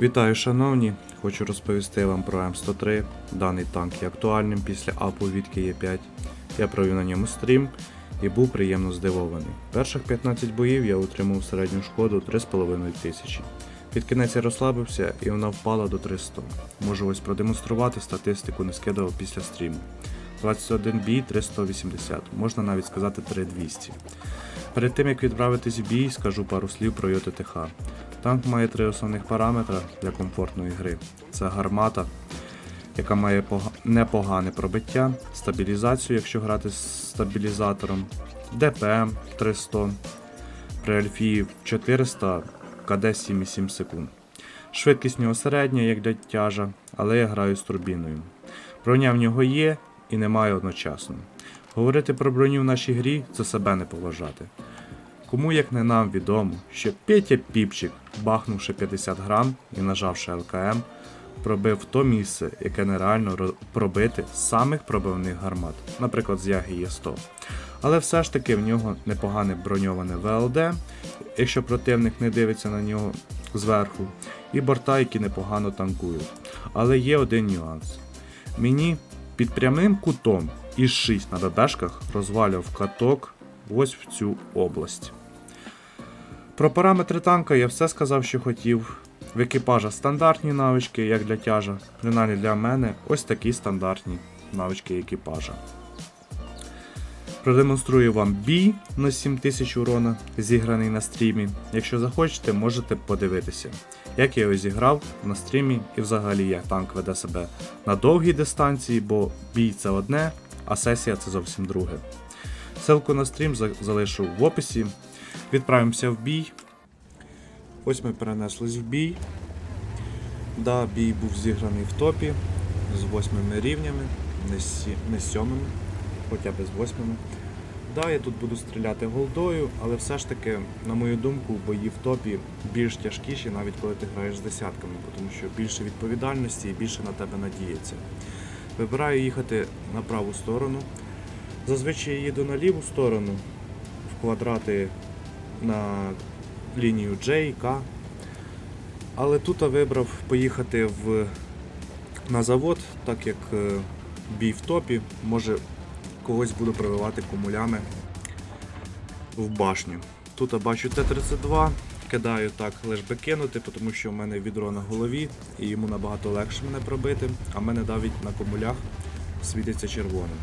Вітаю, шановні! Хочу розповісти вам про М103. Даний танк є актуальним після апу від Є5. Я провів на ньому стрім і був приємно здивований. Перших 15 боїв я отримав середню шкоду 3,5 тисячі. Під кінець я розслабився і вона впала до 300. Можу ось продемонструвати статистику не скидав після стріму. 21 бій 380, можна навіть сказати 3200. Перед тим як відправитись в бій, скажу пару слів про ЙОТТХ. Танк має три основних параметри для комфортної гри: це гармата, яка має непогане пробиття, стабілізацію, якщо грати з стабілізатором, ДПМ 300, при альфі 400, КД 7,7 секунд. Швидкість нього середня, як для тяжа, але я граю з турбіною. Броня в нього є і немає одночасно. Говорити про броню в нашій грі це себе не поважати. Кому як не нам відомо, що Петя Піпчик, бахнувши 50 грам і нажавши ЛКМ, пробив то місце, яке нереально пробити з самих пробивних гармат, наприклад, з Яги Є100. Але все ж таки в нього непогане броньоване ВЛД, якщо противник не дивиться на нього зверху, і борта, які непогано танкують. Але є один нюанс. Мені під прямим кутом із 6 на ББшках розвалював каток ось в цю область. Про параметри танка я все сказав, що хотів. В екіпажа стандартні навички, як для тяжа. Принаймні для мене ось такі стандартні навички екіпажа. Продемонструю вам бій на 7000 урона, зіграний на стрімі. Якщо захочете, можете подивитися, як я його зіграв на стрімі і взагалі як танк веде себе на довгій дистанції, бо бій це одне, а сесія це зовсім друге. Ссылку на стрім залишу в описі. Відправимося в бій. Ось ми перенеслись в бій. Да, бій був зіграний в топі з восьмими рівнями, не, сі... не сьомими, хоча б з восьмими. Да, я тут буду стріляти голдою, але все ж таки, на мою думку, бої в топі більш тяжкіші, навіть коли ти граєш з десятками, тому що більше відповідальності і більше на тебе надіється. Вибираю їхати на праву сторону. Зазвичай їду на ліву сторону, в квадрати на лінію J, K. Але тут я вибрав поїхати в, на завод, так як е, бій в топі, може когось буду пробивати кумулями в башню. Тут я бачу Т-32, кидаю так лиш би кинути, тому що в мене відро на голові і йому набагато легше мене пробити, а в мене навіть на комулях світиться червоним.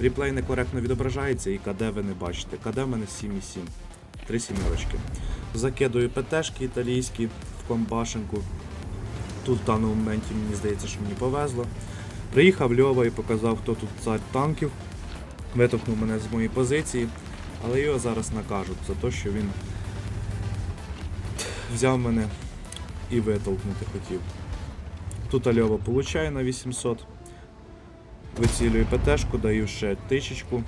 Ріплей некоректно відображається і КД ви не бачите. КД в мене 7,7. Три сімерочки. Закидую ПТшки італійські в комбашенку. Тут в даному моменті мені здається, що мені повезло. Приїхав Льова і показав, хто тут цар танків. Витовкнув мене з моєї позиції, але його зараз накажуть за те, що він взяв мене і витолкнути хотів. Тут Альова получає на 800. Вицілюю ПТшку, даю ще тичечку,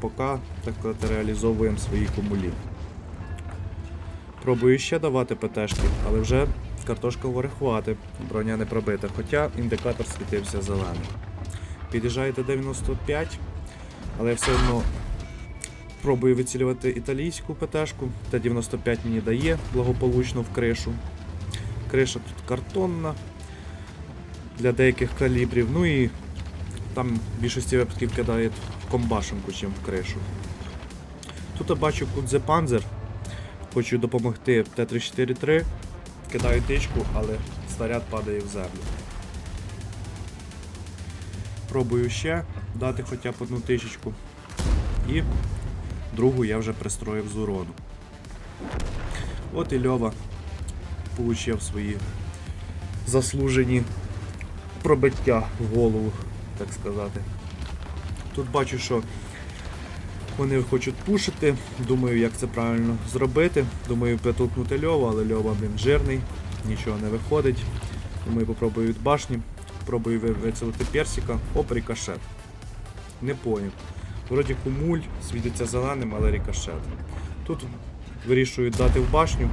поки так реалізовуємо свої кумулі. Пробую ще давати ПТшки, але вже картошка говорить хвати, броня не пробита, хоча індикатор світився зеленим. Під'їжджає Т-95, але я все одно пробую вицілювати італійську ПТшку. Т-95 мені дає благополучно в кришу. Криша тут картонна для деяких калібрів. Ну і там більшості випадків кидає в комбашенку, чим в кришу. Тут я бачу Кудзе Панзер. Хочу допомогти Т-343. Кидаю тичку, але снаряд падає в землю. Пробую ще дати хоча б одну тичечку. І другу я вже пристроїв з урону. От і Льова получив свої заслужені пробиття в голову, так сказати. Тут бачу, що вони хочуть пушити. Думаю, як це правильно зробити. Думаю, притолкнути Льову, але Льова, блін, жирний, нічого не виходить. Думаю, попробую від башні. Пробую ви- вицілити персика. Оп, рикошет. Не поняв. Вроді кумуль, світиться зеленим, але рикошет. Тут вирішую дати в башню.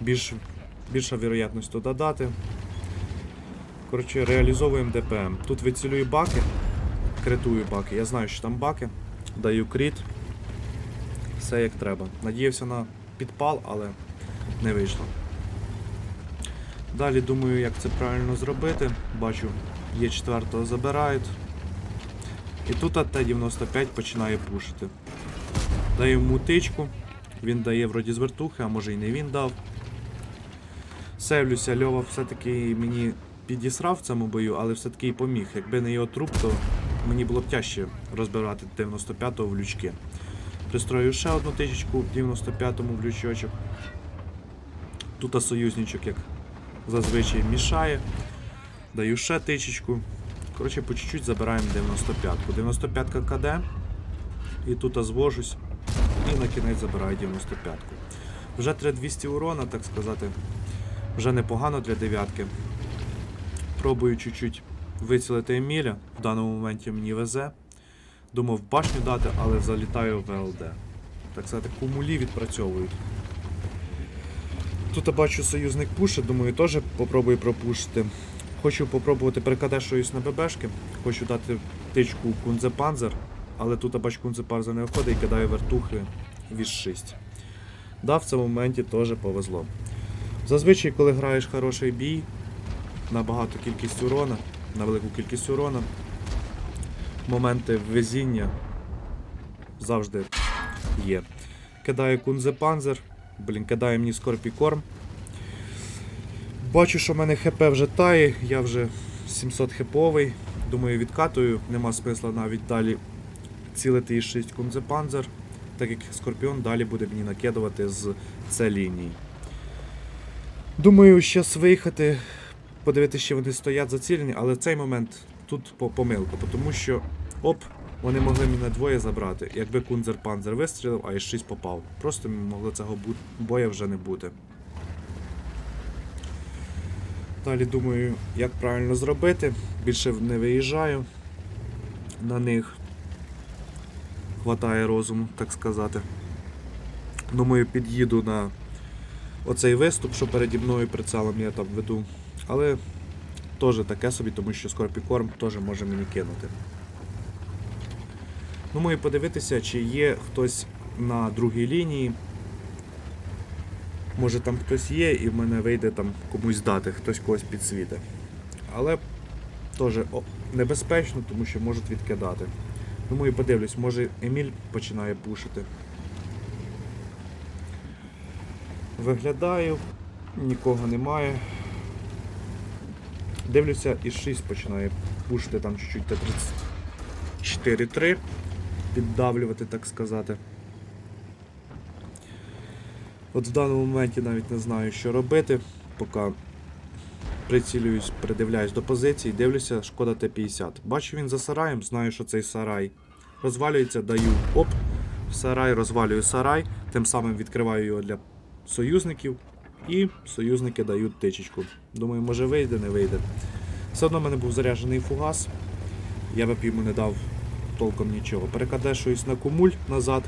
Більш, більша вірогідність туди дати. Коротше, реалізовуємо ДПМ. Тут вицілюю баки, критую баки. Я знаю, що там баки. Даю кріт. Все як треба. Надіявся на підпал, але не вийшло. Далі думаю, як це правильно зробити. Бачу, є четвертого забирають. І тут Т-95 починає пушити. Даю йому тичку. Він дає вроді з а може і не він дав. Севлюся, Льова все-таки мені підісрав в цьому бою, але все-таки і поміг. Якби не його труп, то мені було б тяжче розбирати 95-го в лючки. Пристрою ще одну тичечку в 95-му в лючочок. Тут союзничок, як зазвичай, мішає. Даю ще тичечку. Коротше, по чуть-чуть забираємо 95-ку. 95-ка КД. І тут звожусь. І на кінець забираю 95-ку. Вже 3200 урона, так сказати. Вже непогано для дев'ятки. Пробую чуть-чуть вицілити Еміля. В даному моменті мені везе. Думав башню дати, але залітаю в ВЛД. Так сказати, кумулі відпрацьовують. Тут я бачу союзник пушить, думаю, теж попробую пропушити. Хочу попробувати перекадешуюсь на ББшки. Хочу дати тичку Кунзе Панзер, але тут я бачу Кунзе Панзер не виходить і кидаю вертухи віж 6. Да, в цьому моменті теж повезло. Зазвичай, коли граєш хороший бій, на багату кількість урона, на велику кількість урона, моменти везіння завжди є. Кидаю Кунзе Панзер, блін, кидає мені Скорпікорм. Бачу, що в мене ХП вже тає, я вже 700 хповий. Думаю, відкатую, нема смисла навіть далі цілити із 6 Кунзе Панзер, так як Скорпіон далі буде мені накидувати з С лінії. Думаю, зараз виїхати, подивитися, чи вони стоять зацілені, але в цей момент тут по- помилка, тому що оп, вони могли мене двоє забрати. Якби Кунзер Панзер вистрілив, а із 6 попав. Просто могло цього боя вже не бути. Далі думаю, як правильно зробити. Більше не виїжджаю на них. Хватає розуму, так сказати. Думаю, під'їду на оцей виступ, що переді мною прицелом я там веду. Але теж таке собі, тому що Скорпікорм теж може мені кинути. Думаю, подивитися, чи є хтось на другій лінії. Може там хтось є і в мене вийде там комусь дати, хтось когось підсвіти. Але теж небезпечно, тому що можуть відкидати. Думаю, подивлюсь, може Еміль починає пушити. Виглядаю, нікого немає. Дивлюся, і 6 починає пушити там чуть-чуть Т-34-3, піддавлювати, так сказати. От в даному моменті навіть не знаю, що робити, поки прицілююсь, придивляюсь до позиції, дивлюся, шкода Т-50. Бачу він за сараєм, знаю, що цей сарай розвалюється, даю оп, в сарай, розвалюю сарай, тим самим відкриваю його для союзників, і союзники дають тичечку. Думаю, може вийде, не вийде. Все одно в мене був заряджений фугас, я б йому не дав толком нічого. Перекадешуюсь на кумуль назад.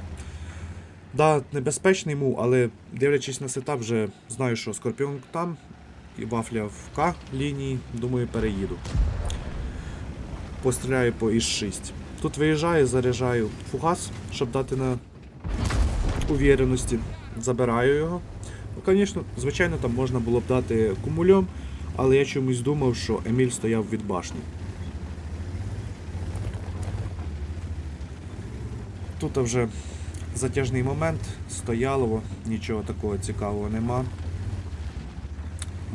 Да, небезпечний мув, але дивлячись на сетап, вже знаю, що Скорпіон там і вафля в К лінії, думаю, переїду. Постріляю по ІС-6. Тут виїжджаю, заряджаю фугас, щоб дати на увіреності. Забираю його. Ну, звісно, звичайно, там можна було б дати кумульом, але я чомусь думав, що Еміль стояв від башні. Тут вже затяжний момент, стоялово, нічого такого цікавого нема.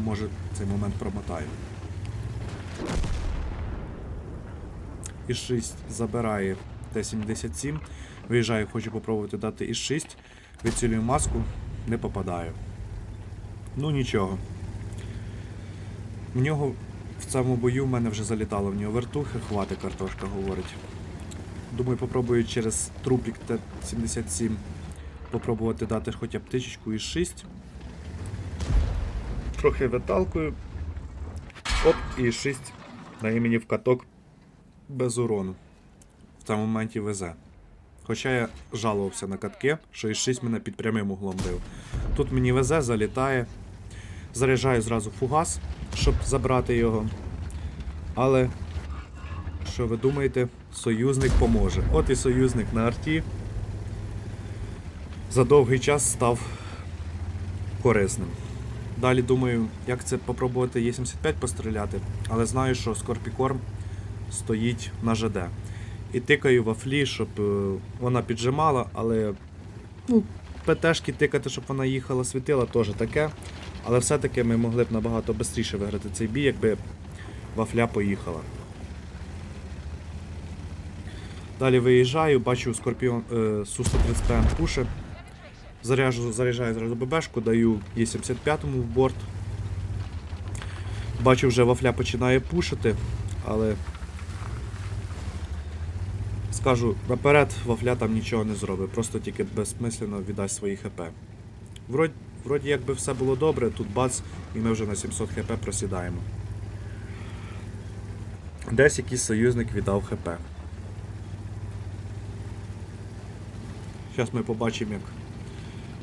Може цей момент промотаю. І 6 забирає Т-77. Виїжджаю, хочу попробувати дати із 6. Відцілюю маску, не попадаю. Ну нічого. В нього в цьому бою в мене вже залітало в нього вертухи, хвати картошка говорить. Думаю, попробую через трупік Т-77 попробувати дати хоча б тичечку із 6. Трохи виталкую. Оп, і 6 дає мені в каток без урону. В цьому моменті везе. Хоча я жалувався на катки, що із 6 мене під прямим углом бив. Тут мені везе, залітає. Заряджаю зразу фугас, щоб забрати його. Але що ви думаєте, союзник поможе. От і союзник на арті за довгий час став корисним. Далі думаю, як це попробувати Є75 постріляти, але знаю, що Скорпікорм стоїть на ЖД. І тикаю вафлі, щоб е, вона піджимала, але ну, ПТшки тикати, щоб вона їхала, світила, теж таке. Але все-таки ми могли б набагато швидше виграти цей бій, якби вафля поїхала. Далі виїжджаю, бачу Скорпіон е, Су-130ПМ пуше. Заряжу, заряджаю зразу ББшку, даю Є75 в борт. Бачу, вже вафля починає пушити, але скажу наперед, вафля там нічого не зробить, просто тільки безсмислено віддасть свої ХП. Вроді, вроді якби все було добре, тут бац, і ми вже на 700 хп просідаємо. Десь якийсь союзник віддав ХП. Зараз ми побачимо, як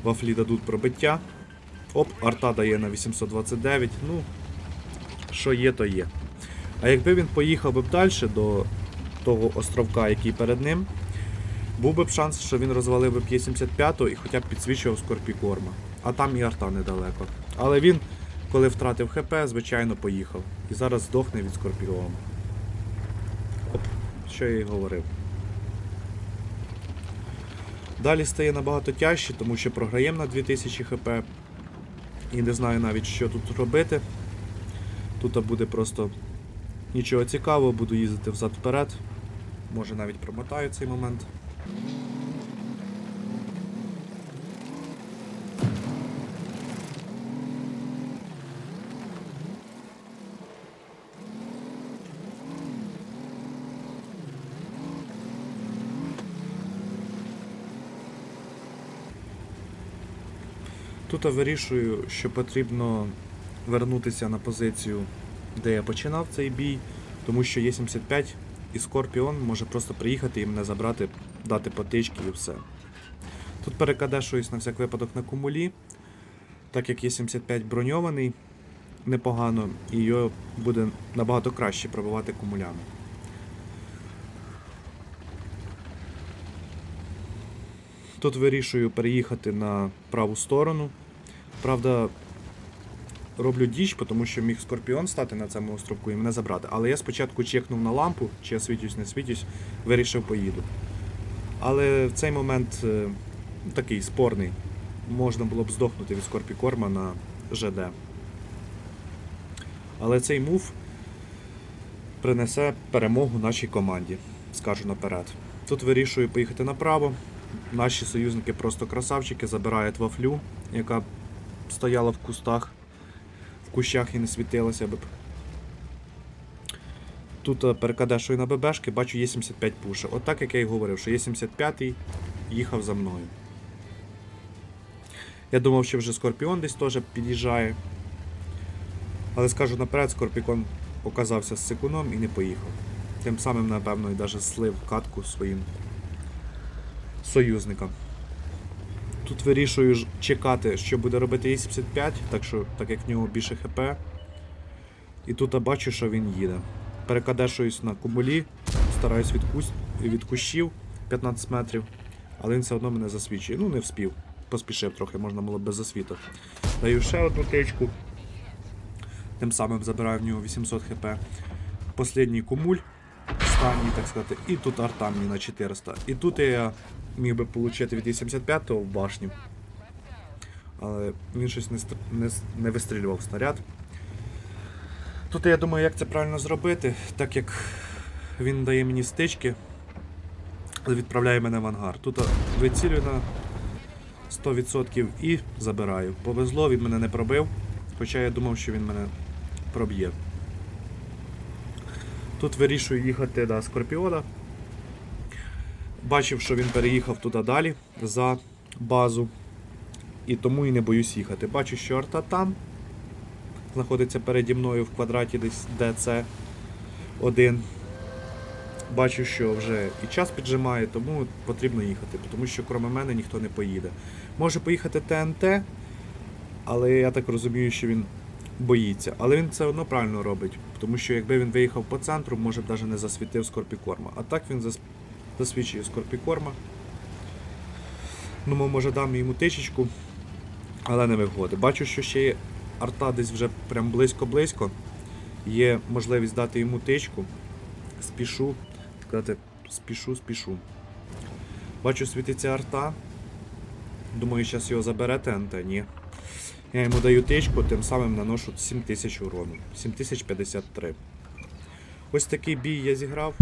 вафлі дадуть пробиття. Оп, арта дає на 829. Ну, що є, то є. А якби він поїхав би далі до того островка, який перед ним, був би б шанс, що він розвалив би 75 і хоча б підсвічував Скорпікорма. А там і арта недалеко. Але він, коли втратив ХП, звичайно, поїхав. І зараз здохне від Скорпіома. Оп, що я і говорив. Далі стає набагато тяжче, тому що програємо на 2000 хп. І не знаю навіть, що тут робити. Тут буде просто нічого цікавого, буду їздити взад-вперед. Може навіть промотаю цей момент. Тут я вирішую, що потрібно вернутися на позицію, де я починав цей бій, тому що є 75 і Скорпіон може просто приїхати і мене забрати, дати потички і все. Тут перекадешуюсь на всяк випадок на кумулі, так як є 75 броньований непогано, і його буде набагато краще пробивати кумулями. Тут вирішую переїхати на праву сторону. Правда, роблю діч, тому що міг Скорпіон стати на цьому островку і мене забрати. Але я спочатку чекнув на лампу, чи я світюсь, не світюсь, вирішив поїду. Але в цей момент е, такий спорний. Можна було б здохнути від Скорпікорма на ЖД. Але цей мув принесе перемогу нашій команді, скажу наперед. Тут вирішую поїхати направо. Наші союзники просто красавчики, забирають вафлю, яка стояла в кустах, в кущах і не світилася б. Тут е, перекадешую на ББшки, бачу є 75 пуше. От так як я й говорив, що є 75 їхав за мною. Я думав, що вже Скорпіон десь теж під'їжджає. Але скажу наперед, Скорпіон оказався з секуном і не поїхав. Тим самим, напевно, і навіть слив катку своїм союзникам. Тут вирішую чекати, що буде робити Е75, так що, так як в нього більше ХП. І тут я бачу, що він їде. Перекадешуюсь на кумулі, стараюсь від, кусь, від кущів 15 метрів, але він все одно мене засвічує. Ну, не вспів. Поспішив трохи, можна було без засвіту. Даю ще одну тичку. Тим самим забираю в нього 800 хп. Послідній кумуль, останній, так сказати, і тут арта мені на 400. І тут я міг би отримати від 85-го в башню. Але він щось не, не, не вистрілював снаряд. Тут я думаю, як це правильно зробити, так як він дає мені стички, але відправляє мене в ангар. Тут вицілюю на 100% і забираю. Повезло, він мене не пробив, хоча я думав, що він мене проб'є. Тут вирішую їхати до Скорпіона. Бачив, що він переїхав туди далі за базу. І тому і не боюсь їхати. Бачу, що арта там знаходиться переді мною в квадраті десь ДЦ 1. Бачу, що вже і час піджимає, тому потрібно їхати, тому що крім мене ніхто не поїде. Може поїхати ТНТ, але я так розумію, що він боїться. Але він все одно правильно робить, тому що якби він виїхав по центру, може б навіть не засвітив Скорпікорма. А так він зас- засвічує Скорпікорма. Ну, ми, може дам йому тичечку, але не виходить. Бачу, що ще є арта десь вже прям близько-близько. Є можливість дати йому тичку. Спішу. Сказати, спішу, спішу. Бачу, світиться арта. Думаю, зараз його забере ТНТ, ні. Я йому даю тичку, тим самим наношу 7000 урону. 7053. Ось такий бій я зіграв.